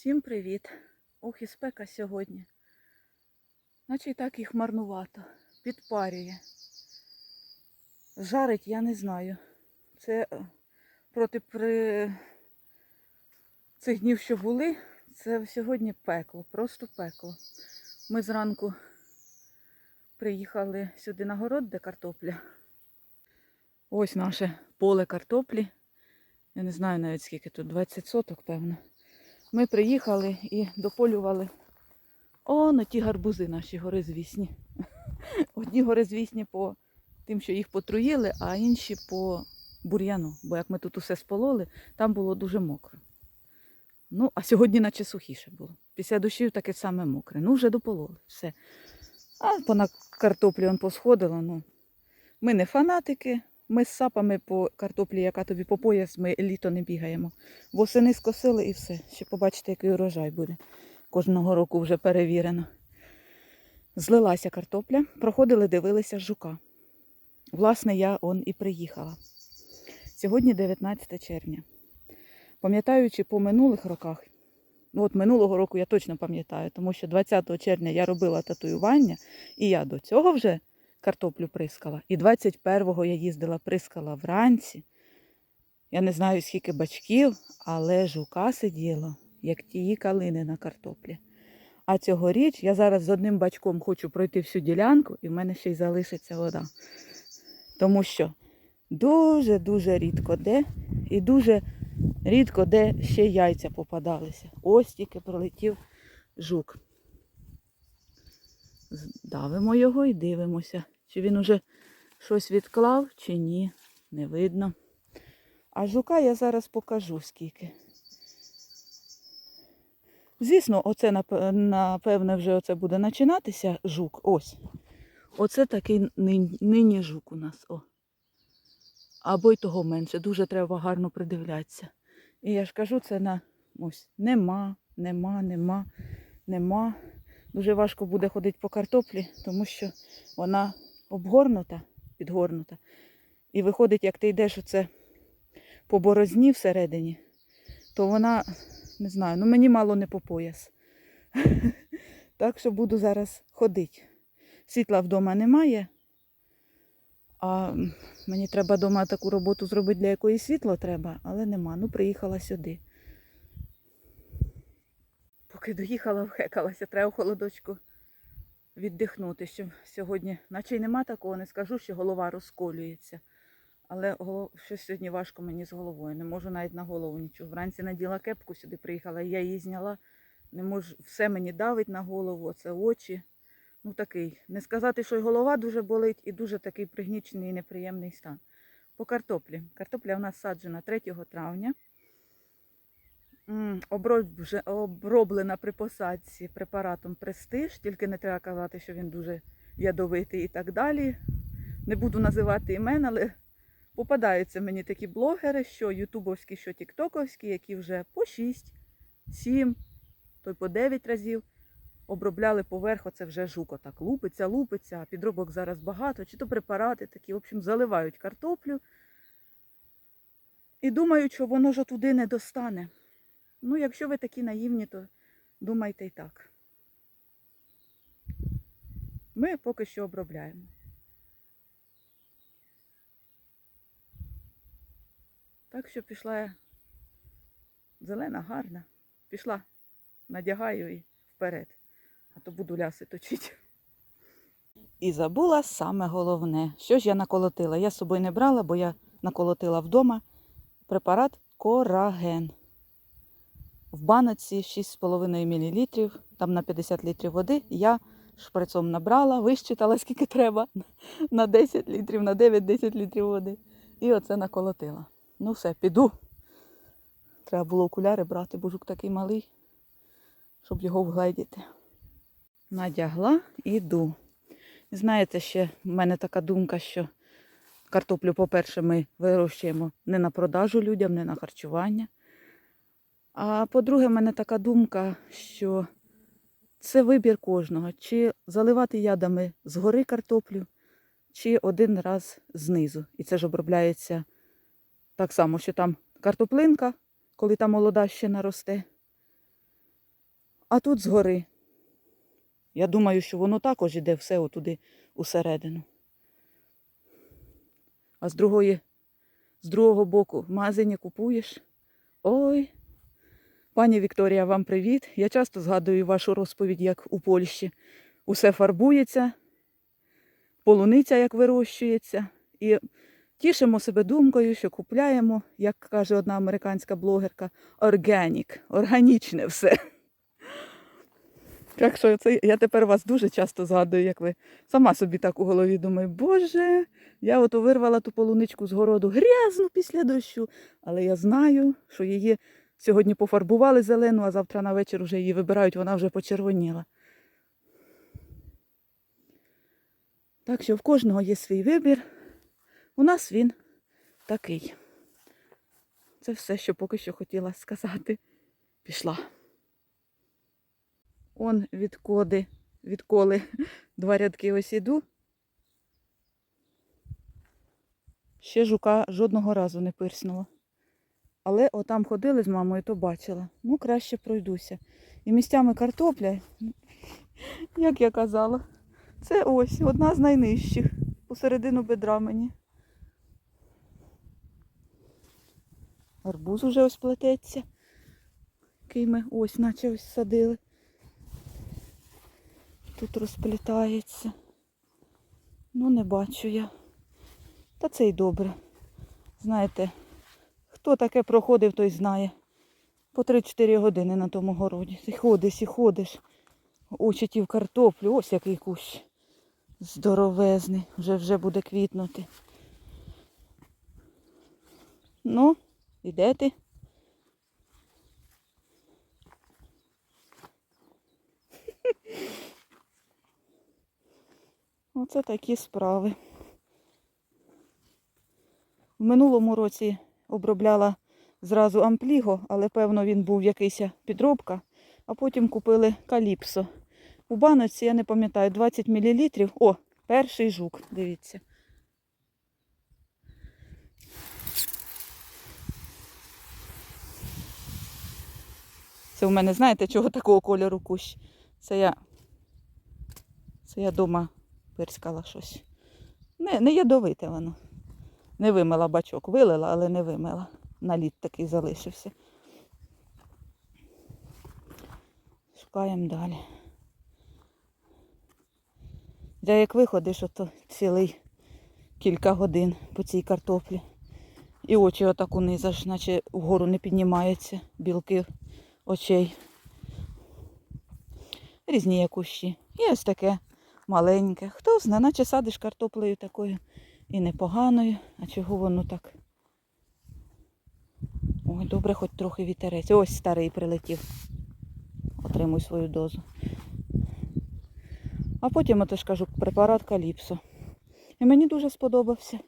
Всім привіт! Ох, і спека сьогодні. Наче й так їх марнувато. Підпарює. Жарить я не знаю. Це е, проти при... цих днів, що були, це сьогодні пекло, просто пекло. Ми зранку приїхали сюди на город, де картопля. Ось наше поле картоплі. Я не знаю навіть скільки тут, 20 соток, певно. Ми приїхали і дополювали о, на ті гарбузи наші горизвісні. Одні горизвісні по тим, що їх потруїли, а інші по бур'яну. Бо як ми тут усе спололи, там було дуже мокро. Ну, а сьогодні наче сухіше було. Після дощів таке саме мокре. Ну, вже допололи. Все. А по на картоплі он посходило. Ну. Ми не фанатики, ми з сапами по картоплі, яка тобі по пояс, ми літо не бігаємо. Восени скосили і все. Ще побачите, який урожай буде. Кожного року вже перевірено. Злилася картопля, проходили, дивилися жука. Власне, я он і приїхала. Сьогодні 19 червня. Пам'ятаючи по минулих роках, ну от минулого року я точно пам'ятаю, тому що 20 червня я робила татуювання, і я до цього вже картоплю прискала. І 21-го я їздила, прискала вранці. Я не знаю, скільки бачків, але жука сиділо, як тії калини на картоплі. А цьогоріч я зараз з одним бачком хочу пройти всю ділянку, і в мене ще й залишиться вода. Тому що дуже-дуже рідко де, і дуже рідко де ще яйця попадалися. Ось тільки пролетів жук. Давимо його і дивимося, чи він уже щось відклав, чи ні. Не видно. А жука я зараз покажу скільки. Звісно, оце напевне вже оце буде починатися жук. Ось. Оце такий нині, жук у нас. О. Або й того менше. Дуже треба гарно придивлятися. І я ж кажу, це на ось нема, нема, нема, нема. Дуже важко буде ходити по картоплі, тому що вона обгорнута, підгорнута. І виходить, як ти йдеш оце по борозні всередині, то вона, не знаю, ну мені мало не по пояс. Так що буду зараз ходити. Світла вдома немає. А мені треба вдома таку роботу зробити, для якої світло треба, але нема. Ну, приїхала сюди. Поки доїхала, вхекалася, треба в холодочку віддихнути. Що сьогодні, наче й нема такого, не скажу, що голова розколюється. Але щось сьогодні важко мені з головою. Не можу навіть на голову нічого. Вранці наділа кепку сюди приїхала, я її зняла. Не можу, все мені давить на голову, це очі. Ну такий. Не сказати, що й голова дуже болить, і дуже такий пригнічений і неприємний стан. По картоплі. Картопля у нас саджена 3 травня. Оброблена при посадці препаратом Престиж, тільки не треба казати, що він дуже ядовитий і так далі. Не буду називати імен, але попадаються мені такі блогери, що ютубовські, що тіктоковські, які вже по 6, 7, то й по 9 разів обробляли поверх, оце вже жук отак лупиться, лупиться, а підробок зараз багато, чи то препарати такі, в общем, заливають картоплю. І думають, що воно ж туди не достане. Ну, якщо ви такі наївні, то думайте і так. Ми поки що обробляємо. Так що пішла я зелена, гарна. Пішла, надягаю і вперед, а то буду ляси точити. І забула саме головне. Що ж я наколотила? Я з собою не брала, бо я наколотила вдома препарат Кораген. В баноці 6,5 мл, там на 50 літрів води. Я шприцом набрала, вищитала, скільки треба, на 10 літрів, на 9-10 літрів води. І оце наколотила. Ну все, піду. Треба було окуляри брати, бо жук такий малий, щоб його вгледіти. Надягла і йду. Знаєте, ще в мене така думка, що картоплю, по-перше, ми вирощуємо не на продажу людям, не на харчування. А по-друге, в мене така думка, що це вибір кожного, чи заливати ядами згори картоплю, чи один раз знизу. І це ж обробляється так само, що там картоплинка, коли та молода ще наросте. А тут згори. Я думаю, що воно також іде все отуди усередину. А з другої, з другого боку в магазині купуєш. Ой. Пані Вікторія, вам привіт. Я часто згадую вашу розповідь, як у Польщі. Усе фарбується, полуниця як вирощується. І тішимо себе думкою, що купляємо, як каже одна американська блогерка, органік, органічне все. Так що це, я тепер вас дуже часто згадую, як ви сама собі так у голові думаю, боже, я ото вирвала ту полуничку з городу грязну після дощу, але я знаю, що її сьогодні пофарбували зелену, а завтра на вечір вже її вибирають, вона вже почервоніла. Так що в кожного є свій вибір. У нас він такий. Це все, що поки що хотіла сказати. Пішла. Он відкоди, відколи два рядки ось іду. Ще жука жодного разу не пирснула. Але отам ходили з мамою, то бачила. Ну, краще пройдуся. І місцями картопля, як я казала, це ось одна з найнижчих. Посередину бедра мені. Арбуз уже ось плететься, який ми ось наче ось садили. Тут розплітається. Ну, не бачу я. Та це й добре. Знаєте, хто таке проходив, той знає. По 3-4 години на тому городі. Ти ходиш і ходиш. Очі в картоплю. Ось який кущ. Здоровезний. Вже вже буде квітнути. Ну, і де ти? Оце такі справи. В минулому році обробляла зразу ампліго, але певно він був якийсь підробка, а потім купили каліпсо. У баночці, я не пам'ятаю, 20 мл. О, перший жук, дивіться. Це у мене, знаєте, чого такого кольору кущ? Це я. Це я дома пирскала щось. Не, не ядовите воно. Не вимила бачок. Вилила, але не вимила. Наліт такий залишився. Шукаємо далі. Я як виходиш, ото цілий кілька годин по цій картоплі. І очі отак униз, аж наче вгору не піднімаються білки очей. Різні є кущі. І ось таке маленьке. Хто знає, наче садиш картоплею такою і непоганою. А чого воно так? Ой, добре, хоч трохи вітерець. Ось старий прилетів. Отримуй свою дозу. А потім, ото ж кажу, препарат каліпсо. І мені дуже сподобався.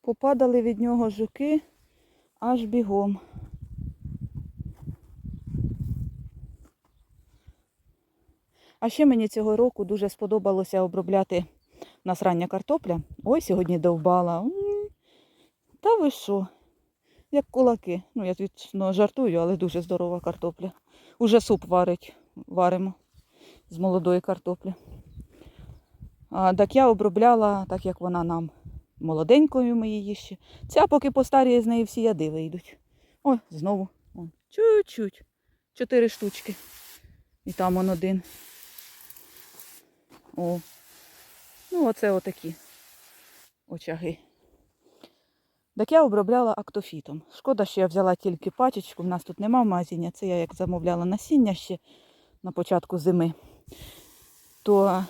Попадали від нього жуки аж бігом. А ще мені цього року дуже сподобалося обробляти у нас рання картопля. Ой, сьогодні довбала. Та ви що? Як кулаки. Ну, я звісно жартую, але дуже здорова картопля. Уже суп варить, варимо з молодої картоплі. А, так я обробляла, так як вона нам молоденькою ми її ще. Ця поки постаріє, з неї всі яди вийдуть. Ой, знову. Чуть-чуть. Чотири штучки. І там он один. О. Ну, оце отакі очаги. Так я обробляла актофітом. Шкода, що я взяла тільки пачечку. У нас тут нема в. Це я як замовляла насіння ще на початку зими. То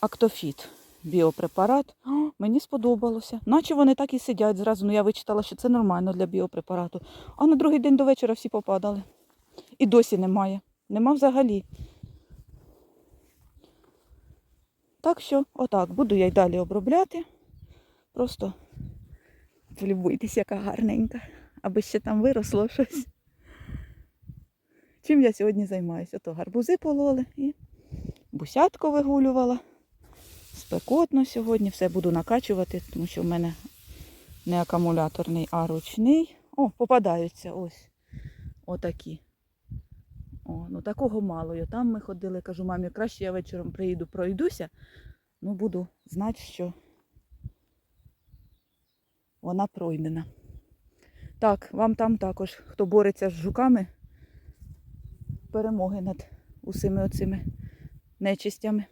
актофіт, біопрепарат. О, мені сподобалося. Наче вони так і сидять зразу. Ну я вичитала, що це нормально для біопрепарату. А на другий день до вечора всі попадали. І досі немає. Нема взагалі. Так що, отак, буду я й далі обробляти. Просто полюбуйтесь, яка гарненька, аби ще там виросло щось. Чим я сьогодні займаюся? Ото гарбузи пололи і бусятку вигулювала. Спекотно сьогодні, все буду накачувати, тому що в мене Не акумуляторний, а ручний. О, попадаються ось. Отакі. О, ну такого мало. І там ми ходили, кажу, мамі, краще я вечором приїду, пройдуся. Ну, буду знати, що вона пройдена. Так, вам там також, хто бореться з жуками, перемоги над усіми оцими нечистями.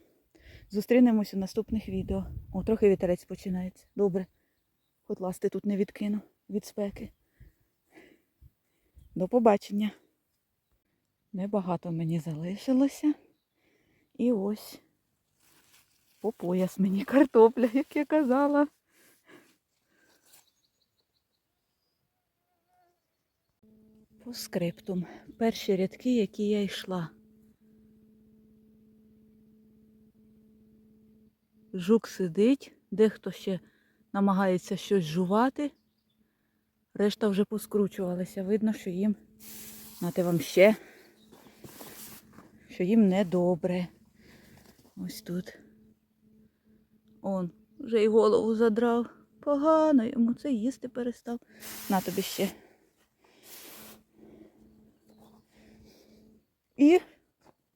Зустрінемось у наступних відео. О, трохи вітерець починається. Добре. Хоч ласти тут не відкину від спеки. До побачення. Небагато мені залишилося. І ось по пояс мені картопля, як я казала. По скриптум. Перші рядки, які я йшла. Жук сидить, дехто ще намагається щось жувати. Решта вже поскручувалися. Видно, що їм, нате вам ще, що їм недобре. Ось тут. Он вже й голову задрав. Погано йому це їсти перестав. На тобі ще. І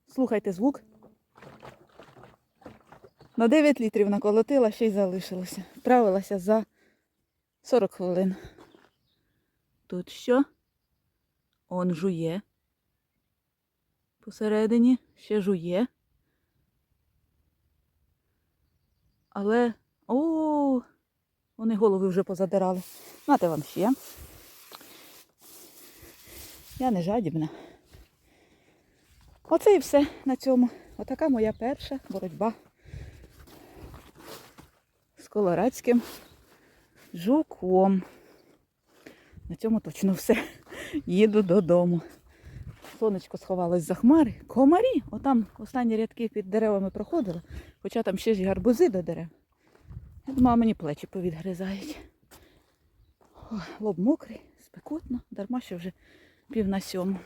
слухайте звук. На 9 літрів наколотила, ще й залишилося. Вправилася за 40 хвилин. Тут що? Он жує. Посередині ще жує. Але. О, вони голови вже позадирали. Нате вам ще. Я не жадібна. Оце і все на цьому. Отака моя перша боротьба з колорадським жуком. На цьому точно все. Їду додому. Сонечко сховалось за хмари. Комарі. Отам останні рядки під деревами проходили, хоча там ще ж гарбузи до дерев. Я думала, мені плечі повідгризають. О, лоб мокрий, спекотно, дарма що вже пів на сьому.